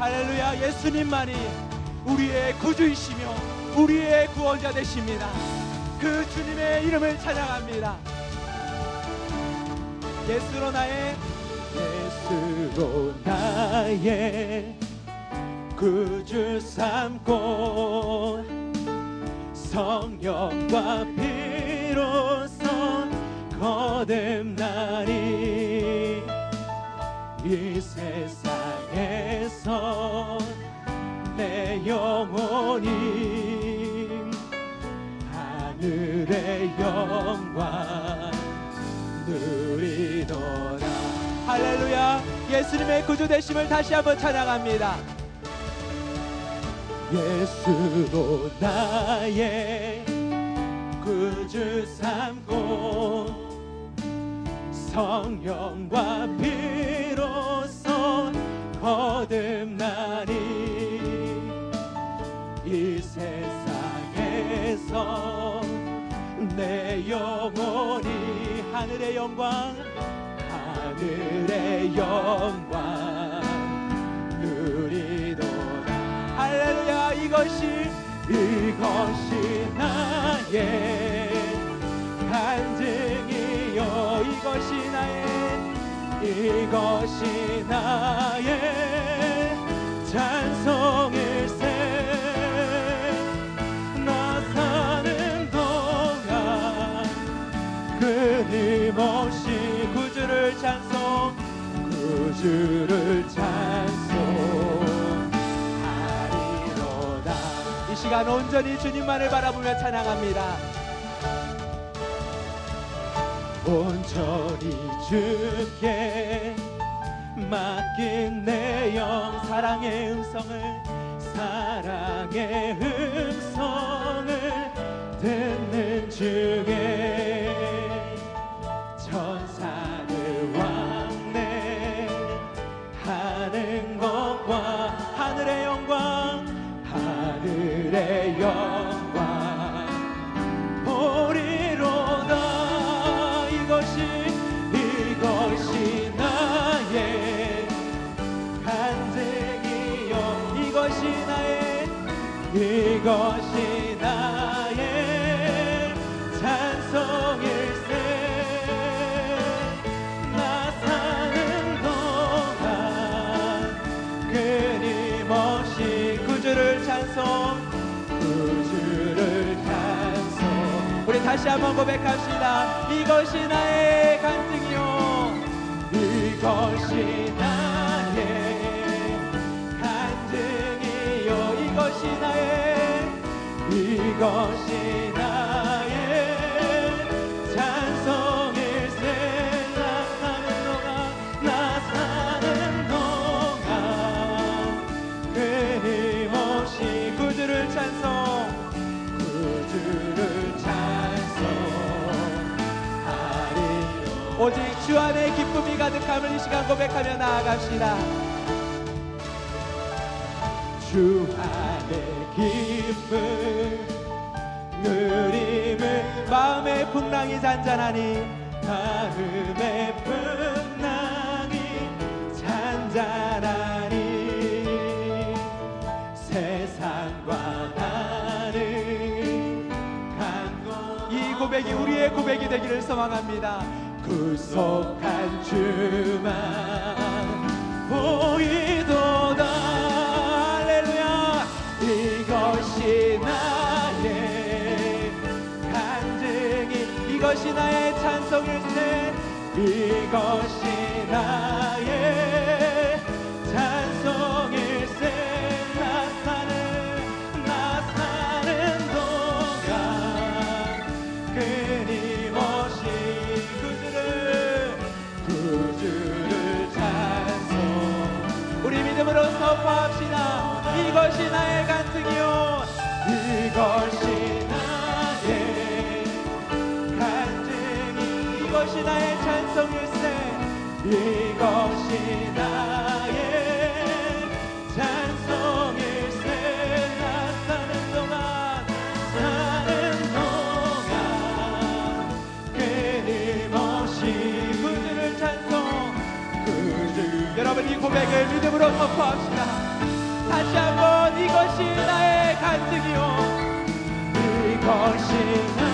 할렐루야 예수님만이 우리의 구주이시며 우리의 구원자 되십니다. 그 주님의 이름을 찬양합니다. 예수로 나의 예수로 나의 구주 삼고 성령과 비로소 거듭나리 이 세상 에서 내 영혼이 하늘의 영광 누리도다 할렐루야. 예수님의 구주 되심을 다시 한번 찬양합니다. 예수로 나의 구주 삼고 성령과 비로소 거듭나리 이 세상에서 내 영혼이 하늘의 영광 하늘의 영광 누리도다. 할렐루야 이것이 이것이 나의 간증이요. 이것이 나의 이것이 나의 찬송일세. 나 사는 동안 끊임없이 구주를 찬송 구주를 찬송하리로다. 이 시간 온전히 주님만을 바라보며 찬양합니다 온전히 주께 맡긴 내 영 사랑의 음성을 사랑의 음성을 듣는 중에 다시 한번 고백합시다. 이것이 나의 간증이요. 이것이 나의 간증이요. 이것이 나의 이것이 나의 주 안에 기쁨이 가득함을 이 시간 고백하며 나아갑시다. 주 안에 기쁨 누림을 마음의 풍랑이 잔잔하니 마음의 풍랑이 잔잔하니 세상과 다른 간고 이 고백이 우리의 고백이 되기를 소망합니다 구속한 주만 보이도다 할렐루야. 이것이 나의 간증이 이것이 나의 찬송일세 이것이 나의 찬송일세 나 사는 나 사는 동안 끊임 이것이 나의 간증이요. 이것이 나의 간증이 이것이 나의 찬송일세. 이것이 나의 찬송일세. 나 사는 동안 사는 동안 끊임없이 구주를 찬송. 구주 여러분 이 고백을 이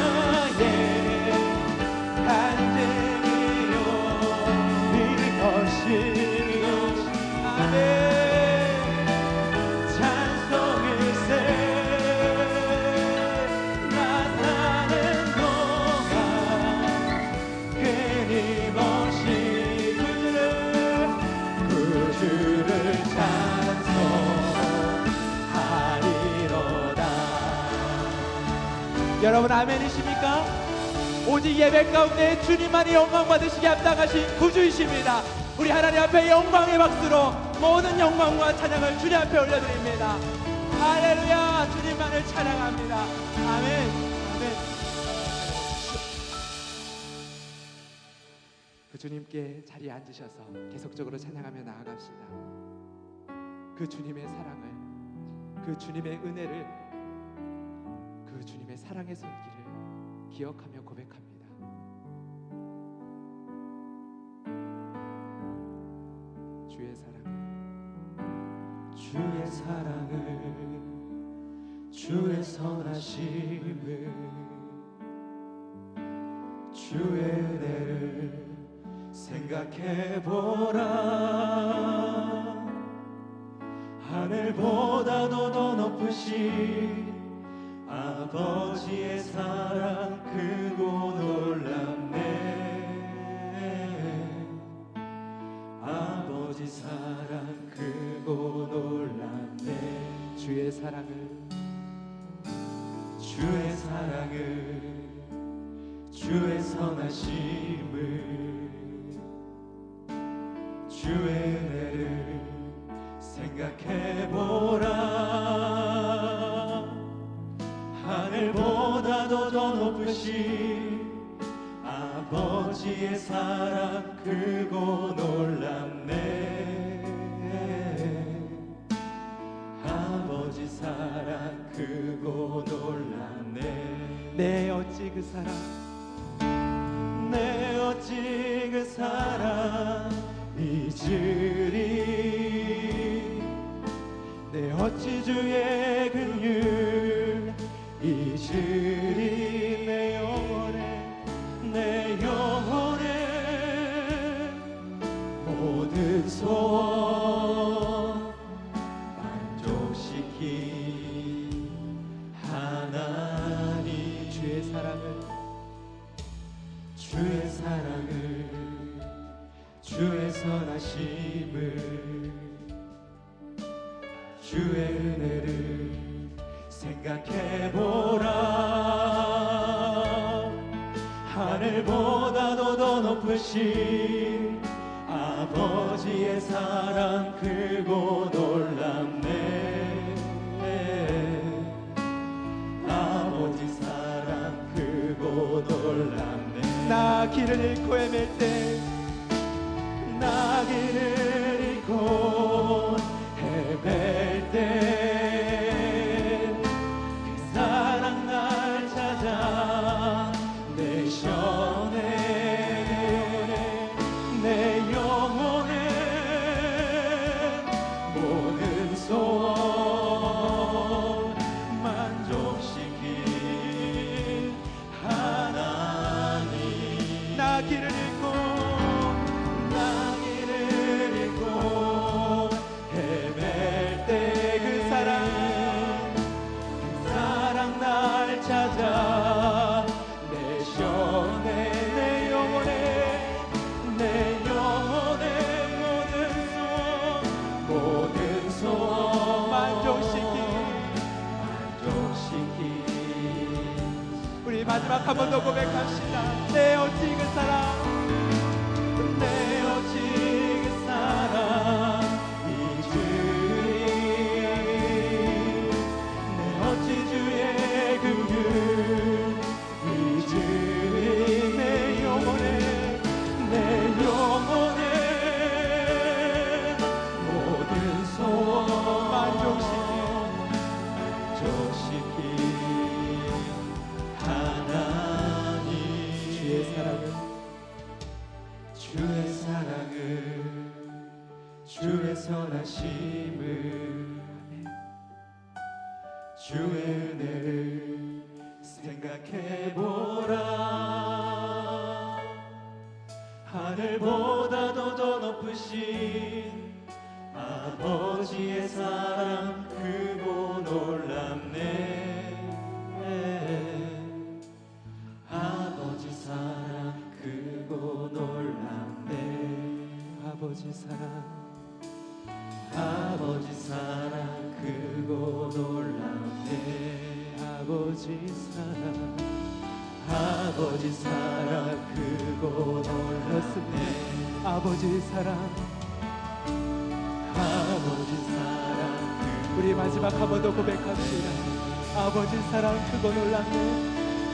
여러분 아멘이십니까? 오직 예배 가운데 주님만이 영광 받으시게 합당하신 구주이십니다. 우리 하나님 앞에 영광의 박수로 모든 영광과 찬양을 주님 앞에 올려드립니다. 할렐루야! 주님만을 찬양합니다. 아멘. 아멘. 그 주님께 자리에 앉으셔서 계속적으로 찬양하며 나아갑시다. 그 주님의 사랑을, 그 주님의 은혜를, 그 주님의 사랑의 손길을 기억하며 고백합니다. 주의 사랑, 주의 사랑을 주의 선하심을 주의 은혜를 생각해 보라 하늘보다도 더 높으신 아버지의 사랑 크고 놀랍네. 아버지 사랑 크고 놀랍네. 주의 사랑을, 더 높으신 아버지의 사랑 크고 놀랍네. 아버지 사랑 크고 놀랍네. 내 어찌 그 사랑, 내 어찌 그 사랑? 잊으리 내 어찌 주의 선하심을 주의 은혜를 생각해 보라. 하늘보다도 더 높으신 아버지의 사랑 크고 놀랍네. 아버지 사랑 크고 놀랍네. 나 길을 잃고 헤맬 때, 나 길을 잃고 헤맬 마지막 한 번 더 고백합시다. 내 어찌 그 사랑, 하늘보다도 더 높으신 아버지의 사랑 크고 놀랍네. 아버지 사랑 크고 놀랍네. 아버지 사랑 아버지 사랑 크고 놀랍네. 아버지 사랑 아버지 사랑 크고 놀랍네 아버지 사랑 아버지 사랑. 우리 마지막 한 번 더 고백합시다. 아버지 사랑 크고 놀랍네.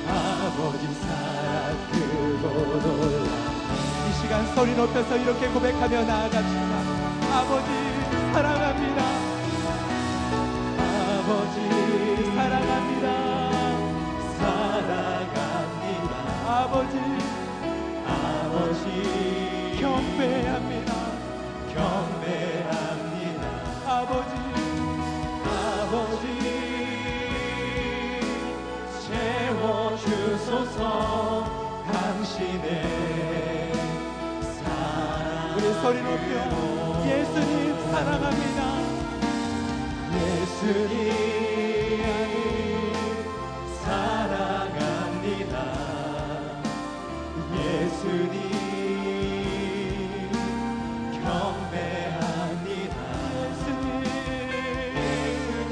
아버지 사랑 크고 놀랍네. 이 시간 소리 높여서 이렇게 고백하며 나아갑시다. 아버지 사랑합 사랑합니다. 예수님 경배합니다. 예수님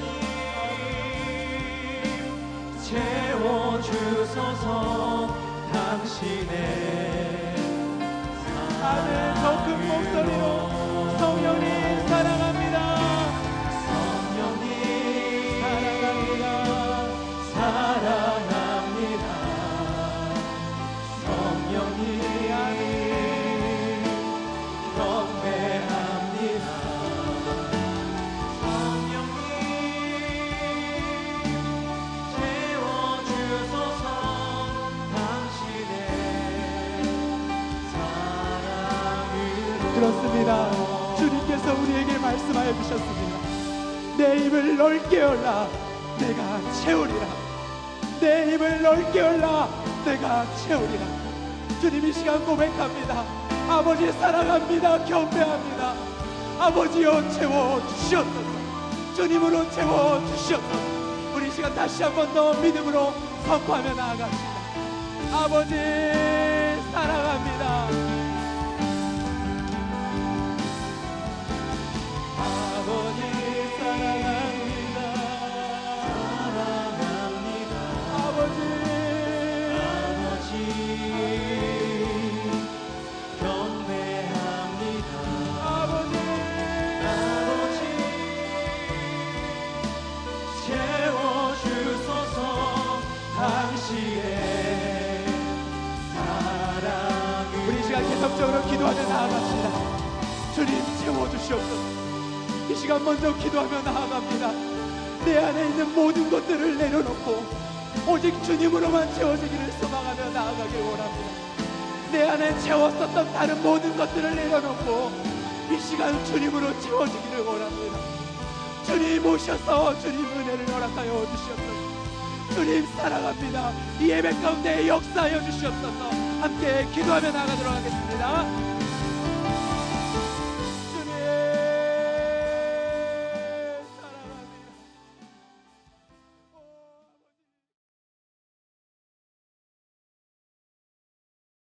당신의 아멘. 더큰 목소리로 성령님 그렇습니다. 주님께서 우리에게 말씀하여 주셨습니다. 내 입을 넓게 열라. 내가 채우리라. 내 입을 넓게 열라. 내가 채우리라. 주님 이 시간 고백합니다. 아버지 사랑합니다. 경배합니다. 아버지여 채워 주시옵소서. 주님으로 채워 주시옵소서. 우리 이 시간 다시 한번 더 믿음으로 선포하며 나아갑시다. 아버지 사랑합니다 계속적으로 기도하며 나아갑시다. 주님 채워주시옵소서. 이 시간 먼저 기도하며 나아갑니다. 내 안에 있는 모든 것들을 내려놓고 오직 주님으로만 채워지기를 소망하며 나아가길 원합니다. 내 안에 채웠었던 다른 모든 것들을 내려놓고 이 시간 주님으로 채워지기를 원합니다. 주님 오셔서 주님 은혜를 허락하여 주시옵소서. 주님 사랑합니다. 이 예배 가운데 역사하여 주시옵소서 함께 기도하며 나가도록 하겠습니다